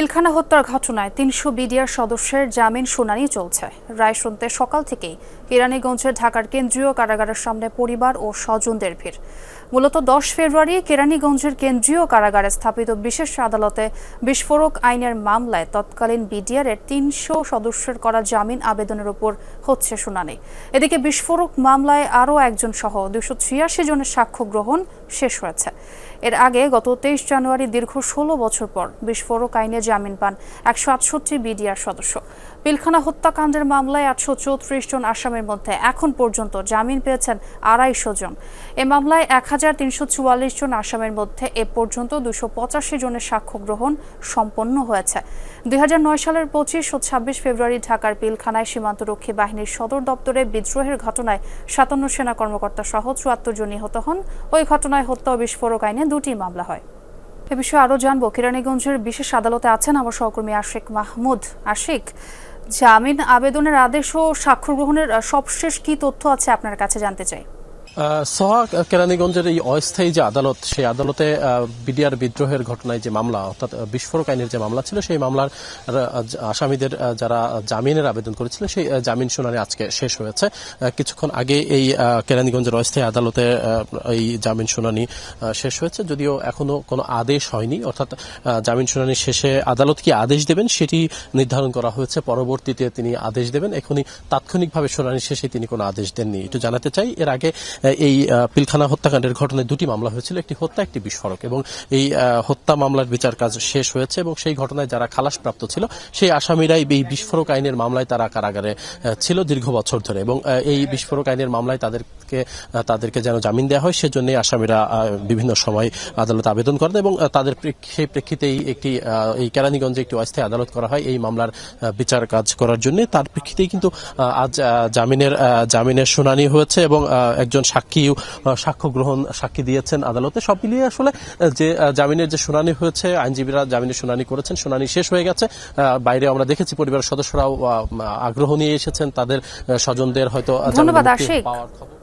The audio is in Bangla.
পিলখানা হত্যার ঘটনায় তিনশো বিডিআর সদস্যের জামিন শুনানি চলছে। রায় শুনতে সকাল থেকেই কেরানীগঞ্জের ঢাকার কেন্দ্রীয় কারাগারের সামনে পরিবার ও স্বজনদের ভিড়। মূলত দশ ফেব্রুয়ারি কেরানীগঞ্জের কেন্দ্রীয় কারাগারে স্থাপিত বিশেষ আদালতে বিস্ফোরক আইনের মামলায় তৎকালীন বিডিআরের তিনশো সদস্যের করা জামিন আবেদনের উপর হচ্ছে শুনানি। এদিকে বিস্ফোরক মামলায় আরও একজন সহ দুশো ছিয়াশি জনের সাক্ষ্য গ্রহণ শেষ হয়েছে। এর আগে গত তেইশ জানুয়ারি দীর্ঘ ষোলো বছর পর বিস্ফোরক আইনে জামিন পান একশো আটষট্টি বিডিআর সদস্য। পিলখানা হত্যাকাণ্ডের মামলায় আটশো চৌত্রিশ জন আসামির মধ্যে এখন পর্যন্ত জামিন পেয়েছেন আড়াইশো জন। এ মামলায় এক হাজার তিনশো চুয়াল্লিশ জন আসামির মধ্যে এ পর্যন্ত দুশো পঁচাশি জনের সাক্ষ্য গ্রহণ সম্পন্ন হয়েছে। দুই হাজার নয় সালের পঁচিশ ও ছাব্বিশ ফেব্রুয়ারি ঢাকার পিলখানায় সীমান্তরক্ষী বাহিনীর সদর দপ্তরে বিদ্রোহের ঘটনায় সাতান্ন সেনা কর্মকর্তা সহ চুয়াত্তর জন নিহত হন। ওই ঘটনায় হত্যা ও বিস্ফোরক আইনে দুটি মামলা হয়। এ বিষয়ে আরও জানব। কেরানীগঞ্জের বিশেষ আদালতে আছেন আমার সহকর্মী আশিক মাহমুদ। আশিক, জামিন আবেদনের আদেশ ও স্বাক্ষর গ্রহণের সবশেষ কি তথ্য আছে আপনার কাছে জানতে চাই? সোহা কেরানীগঞ্জের এই অস্থায়ী যে আদালত, সেই আদালতে বিডিআর বিদ্রোহের ঘটনায় যে মামলা, অর্থাৎ বিস্ফোরক আইনের যে মামলা ছিল, সেই মামলার আসামিদের যারা জামিনের আবেদন করেছিল, সেই জামিন শুনানি আজকে শেষ হয়েছে। কিছুক্ষণ আগে এই কেরানীগঞ্জের অস্থায়ী আদালতে এই জামিন শুনানি শেষ হয়েছে। যদিও এখনও কোনো আদেশ হয়নি, অর্থাৎ জামিন শুনানি শেষে আদালত কি আদেশ দেবেন সেটি নির্ধারণ করা হয়েছে। পরবর্তীতে তিনি আদেশ দেবেন। এখনই তাৎক্ষণিকভাবে শুনানি শেষে তিনি কোনো আদেশ দেননি। একটু জানাতে চাই, এর আগে এই পিলখানা হত্যাকাণ্ডের ঘটনায় দুটি মামলা হয়েছিল, একটি হত্যা, একটি বিস্ফোরক। এবং এই হত্যা মামলার বিচার কাজ শেষ হয়েছে এবং সেই ঘটনায় যারা খালাসপ্রাপ্ত ছিল, সেই আসামিরাই এই বিস্ফোরক আইনের মামলায় তারা কারাগারে ছিল দীর্ঘ বছর ধরে। এবং এই বিস্ফোরক আইনের মামলায় তাদেরকে তাদেরকে যেন জামিন দেওয়া হয় সেজন্য আসামিরা বিভিন্ন সময় আদালতে আবেদন করেন এবং তাদের সেই প্রেক্ষিতেই একটি এই কেরানীগঞ্জে একটি অস্থায়ী আদালত করা হয় এই মামলার বিচার কাজ করার জন্য। তার প্রেক্ষিতেই কিন্তু আজ জামিনের জামিনের শুনানি হয়েছে এবং একজন সাক্ষী সাক্ষ্য গ্রহণ সাক্ষী দিয়েছেন আদালতে। সব মিলিয়ে আসলে যে জামিনের যে শুনানি হয়েছে আইনজীবীরা জামিনের শুনানি করেছেন শুনানি শেষ হয়ে গেছে। আহ, বাইরে আমরা দেখেছি পরিবারের সদস্যরাও আগ্রহ নিয়ে এসেছেন। তাদের স্বজনদের হয়তো ধন্যবাদ, আশিক।